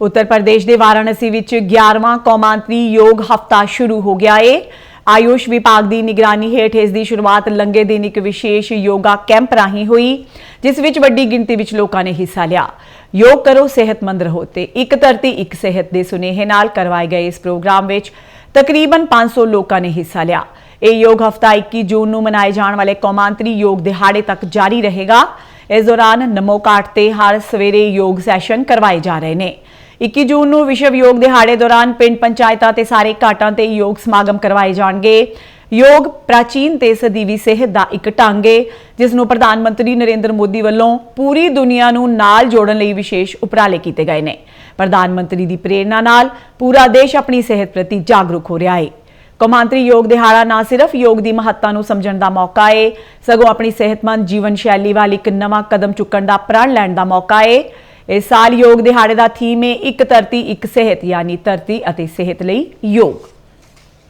ਉੱਤਰ ਪ੍ਰਦੇਸ਼ ਦੇ ਵਾਰਾਣਸੀ ਵਿੱਚ 11ਵਾਂ ਕੌਮਾਂਤਰੀ ਯੋਗ ਹਫਤਾ ਸ਼ੁਰੂ ਹੋ ਗਿਆ ਏ। ਆਯੁਸ਼ ਵਿਭਾਗ ਦੀ ਨਿਗਰਾਨੀ ਹੇਠ ਇਸ ਦੀ ਸ਼ੁਰੂਆਤ ਲੰਗੇ ਦਿਨ ਇੱਕ ਵਿਸ਼ੇਸ਼ ਯੋਗਾ ਕੈਂਪ ਰਾਹੀਂ ਹੋਈ, ਜਿਸ ਵਿੱਚ ਵੱਡੀ ਗਿਣਤੀ ਵਿੱਚ ਲੋਕਾਂ ਨੇ ਹਿੱਸਾ ਲਿਆ। ਯੋਗ ਕਰੋ ਸਿਹਤਮੰਦ ਰਹੋ ਤੇ ਇੱਕ ਧਰਤੀ ਇੱਕ ਸਿਹਤ ਦੇ ਸੁਨੇਹੇ ਨਾਲ ਕਰਵਾਏ ਗਏ ਇਸ ਪ੍ਰੋਗਰਾਮ ਵਿੱਚ ਤਕਰੀਬਨ 500 ਲੋਕਾਂ ਨੇ ਹਿੱਸਾ ਲਿਆ। ਇਹ ਯੋਗ ਹਫਤਾ 21 ਜੂਨ ਨੂੰ ਮਨਾਏ ਜਾਣ ਵਾਲੇ ਕੌਮਾਂਤਰੀ ਯੋਗ ਦਿਹਾੜੇ ਤੱਕ ਜਾਰੀ ਰਹੇਗਾ। ਇਸ ਦੌਰਾਨ ਨਮੋ ਕਾਟ ਤੇ ਹਰ ਸਵੇਰੇ ਯੋਗ ਸੈਸ਼ਨ ਕਰਵਾਏ ਜਾ ਰਹੇ ਨੇ। 21 ਜੂਨ ਨੂੰ ਵਿਸ਼ਵ ਯੋਗ ਦਿਹਾੜੇ ਦੌਰਾਨ ਪਿੰਡ ਪੰਚਾਇਤਾਂ ਤੇ ਸਾਰੇ ਘਾਟਾਂ ਤੇ ਯੋਗ ਸਮਾਗਮ ਕਰਵਾਏ ਜਾਣਗੇ। ਯੋਗ ਪ੍ਰਾਚੀਨ ਤੇ ਸਦੀਵੀ ਸਿਹਤ ਦਾ ਇੱਕ ਢੰਗ ਹੈ ਜਿਸ ਨੂੰ ਪ੍ਰਧਾਨ ਮੰਤਰੀ ਨਰਿੰਦਰ ਮੋਦੀ ਵੱਲੋਂ ਪੂਰੀ ਦੁਨੀਆ ਨੂੰ ਨਾਲ ਜੋੜਨ ਲਈ ਵਿਸ਼ੇਸ਼ ਉਪਰਾਲੇ ਕੀਤੇ ਗਏ ਨੇ। ਪ੍ਰਧਾਨ ਮੰਤਰੀ ਦੀ ਪ੍ਰੇਰਣਾ ਨਾਲ ਪੂਰਾ ਦੇਸ਼ ਆਪਣੀ ਸਿਹਤ ਪ੍ਰਤੀ ਜਾਗਰੂਕ ਹੋ ਰਿਹਾ ਹੈ ਕੌਮਾਂਤਰੀ ਯੋਗ ਦਿਹਾੜਾ ਨਾ ਸਿਰਫ ਯੋਗ ਦੀ ਮਹੱਤਤਾ ਨੂੰ ਸਮਝਣ ਦਾ ਮੌਕਾ ਏ, ਸਗੋਂ ਆਪਣੀ ਸਿਹਤਮੰਦ ਜੀਵਨ ਸ਼ੈਲੀ ਵੱਲ ਇੱਕ ਨਵਾਂ ਕਦਮ ਚੁੱਕਣ ਦਾ ਪ੍ਰਣ ਲੈਣ ਦਾ ਮੌਕਾ ਏ। ਇਸ ਸਾਲ ਯੋਗ ਦਿਹਾੜੇ ਦਾ ਥੀਮ ਹੈ ਇੱਕ ਧਰਤੀ, ਇੱਕ ਸਿਹਤ, ਯਾਨੀ ਧਰਤੀ ਅਤੇ ਸਿਹਤ ਲਈ ਯੋਗ।